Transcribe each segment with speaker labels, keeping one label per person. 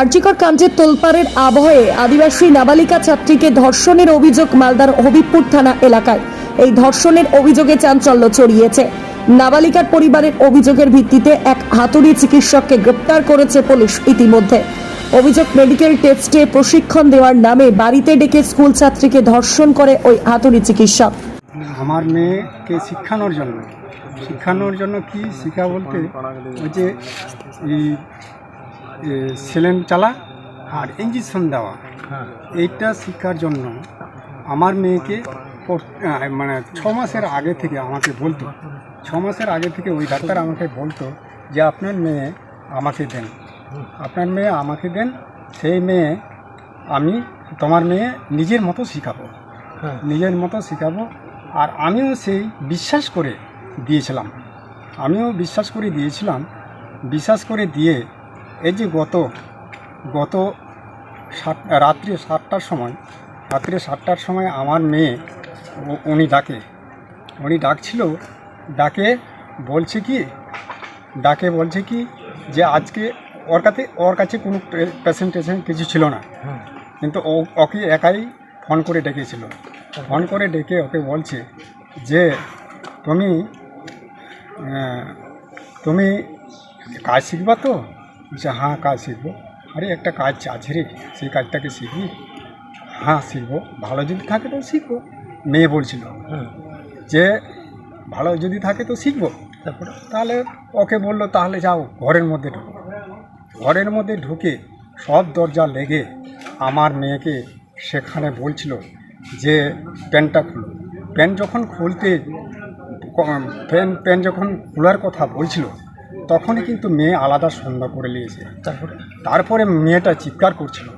Speaker 1: আর্জিকর কাণ্ডের তোলপাড়ের আবহে আদিবাসী নাবালিকা ছাত্রীকে ধর্ষণের অভিযোগ মালদার হবিবপুর থানা এলাকায়। এই ধর্ষণের অভিযোগে চাঞ্চল্য ছড়িয়েছে। নাবালিকার পরিবারের অভিযোগের ভিত্তিতে এক হাতুড়ি চিকিৎসককে গ্রেপ্তার করেছে পুলিশ ইতিমধ্যে। অভিযোগ মেডিকেল টেস্টে প্রশিক্ষণ দেওয়ার নামে বাড়িতে ডেকে স্কুল ছাত্রীকে ধর্ষণ করে ওই হাতুড়ি চিকিৎসক।
Speaker 2: আমার মেয়েকে শিক্ষানোর জন্য। শিক্ষানোর জন্য কি শিক্ষা বলতে? ওই যে সেলেন চালা আর ইঞ্জেকশন দেওয়া। এইটা শিক্ষার জন্য আমার মেয়েকে মানে ছ মাসের আগে থেকে আমাকে বলতো। ছ মাসের আগে থেকে ওই ডাক্তার আমাকে বলতো যে আপনার মেয়ে আমাকে দেন। আপনার মেয়ে আমাকে দেন সেই মেয়ে আমি তোমার মেয়ে নিজের মতো শিখাবো। নিজের মতো শেখাবো। আর আমিও সেই বিশ্বাস করে দিয়েছিলাম। আমিও বিশ্বাস করে দিয়েছিলাম। বিশ্বাস করে দিয়ে এই যে গত গত সাত রাত্রি সাতটার সময় রাত্রি সাতটার সময় আমার মেয়ে উনি ডাকে। উনি ডাকছিল ডাকে বলছে কি ডাকে বলছে কি যে আজকে ওর কাছে ওর কাছে কোনো পেশেন্ট টেশেন্ট কিছু ছিল না। কিন্তু ও ওকে একাই ফোন করে ডেকেছিল। ফোন করে ডেকে ওকে বলছে যে তুমি তুমি কাজ শিখবা তো? বলছে হ্যাঁ কাজ শিখব? আরে একটা কাজ আছে রে সেই কাজটাকে শিখবি? হ্যাঁ শিখব। ভালো যদি থাকে তো শিখব। মেয়ে বলছিল। যে ভালো যদি থাকে তো শিখব। তারপরে? তাহলে ওকে বলল তাহলে যাও ঘরের মধ্যে ঢুকো। ঘরের মধ্যে ঢুকে সব দরজা লেগে আমার মেয়েকে সেখানে বলছিল যে প্যান্টটা খুলো। প্যান্ট যখন খুলতে প্যান্ট প্যান্ট যখন খোলার কথা বলছিল তখনই কিন্তু মেয়ে আলাদা সন্ধ্যা করে নিয়েছে। তারপরে? তারপরে মেয়েটা চিৎকার করছিল।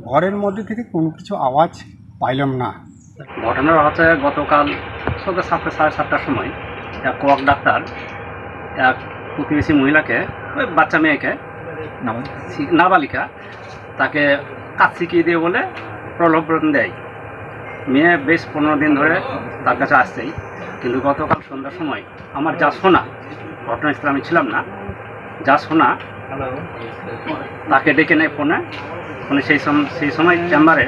Speaker 2: ঘরের মধ্যে থেকে কোনো কিছু আওয়াজ পাইলাম না।
Speaker 3: ঘটনার হচ্ছে গতকাল সন্ধ্যা সাতটা সাড়ে সাতটার সময় এক কোয়াক ডাক্তার এক প্রতিবেশী মহিলাকে ওই বাচ্চা মেয়েকে নাবালিকা। তাকে কাজ শিখিয়ে দিয়ে বলে প্রলোভন দেয়। মেয়ে বেশ পনেরো দিন ধরে তার কাছে আসছেই। কিন্তু গতকাল সন্ধ্যার সময় আমার যা শোনা ঘটনাস্থলে আমি ছিলাম না। যা শোনা তাকে ডেকে নেয় ফোনে। ফোনে সেই সময় সেই সময় চেম্বারে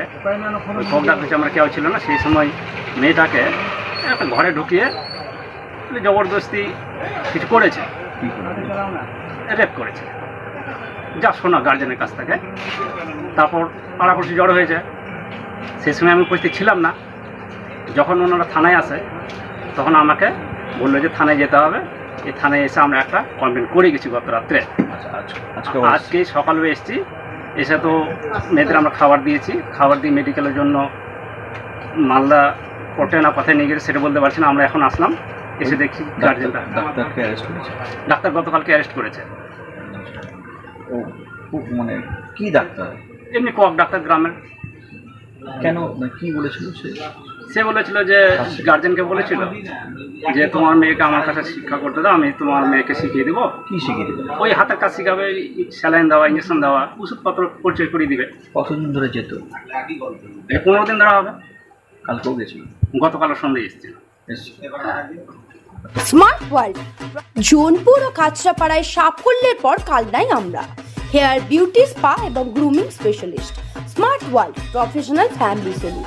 Speaker 3: ওই ডাক্তার চেম্বারে কেউ ছিল না সেই সময় মেয়েটাকে একটা ঘরে ঢুকিয়ে জবরদস্তি কিছু করেছে। রেপ করেছে? যা শোনা গার্জেনের কাছ থেকে। তারপর পাড়াপড়শি জড়ো হয়েছে। সেই সময় আমি উপস্থিত ছিলাম না। যখন ওনারা থানায় আসে তখন আমাকে বলল যে থানায় যেতে হবে। এই থানায় এসে আমরা একটা কমপ্লেন করে গেছি গত রাত্রে আজকে সকালে এসেছি এসে তো মেয়েদের আমরা খাবার দিয়েছি খাবার দিয়ে মেডিকেলের জন্য মালদা কোর্টে না কোথায় নিয়ে গেছে সেটা বলতে পারছি না আমরা এখন আসলাম এসে
Speaker 4: দেখি করেছে?
Speaker 3: ডাক্তার গতকালকে অ্যারেস্ট করেছে।
Speaker 4: ও ও- মানে কি ডাক্তার?
Speaker 3: এমনি কক ডাক্তার গ্রামের।
Speaker 4: কেন মানে কি বলেছিল সে?
Speaker 3: সে বলেছিল যে গার্জেনকে বলেছিল যে তোমার মেয়েকে আমার কাছে শিক্ষা করতে দাও আমি তোমার মেয়েকে শিখিয়ে দেবো।
Speaker 4: কি শিখিয়ে দেবে?
Speaker 3: ওই হাতের কাজ শিখাবে স্যালাইন দেওয়া ইঞ্জেকশন দেওয়া ওষুধপত্র পরিচয় করে দিবে।
Speaker 4: কতদিন ধরে যেত?
Speaker 3: পনেরো দিন ধরা হবে।
Speaker 4: কালকেও গেছিল?
Speaker 3: গতকাল সন্ধ্যে এসেছিল।
Speaker 5: স্মার্ট ওয়ার্ল্ড জোনপুর ও কাঁচরাপাড়ায় সাফল্যের পর কালনাই আমরা। হেয়ার বিউটি স্পা এবং grooming specialist smart world professional family salon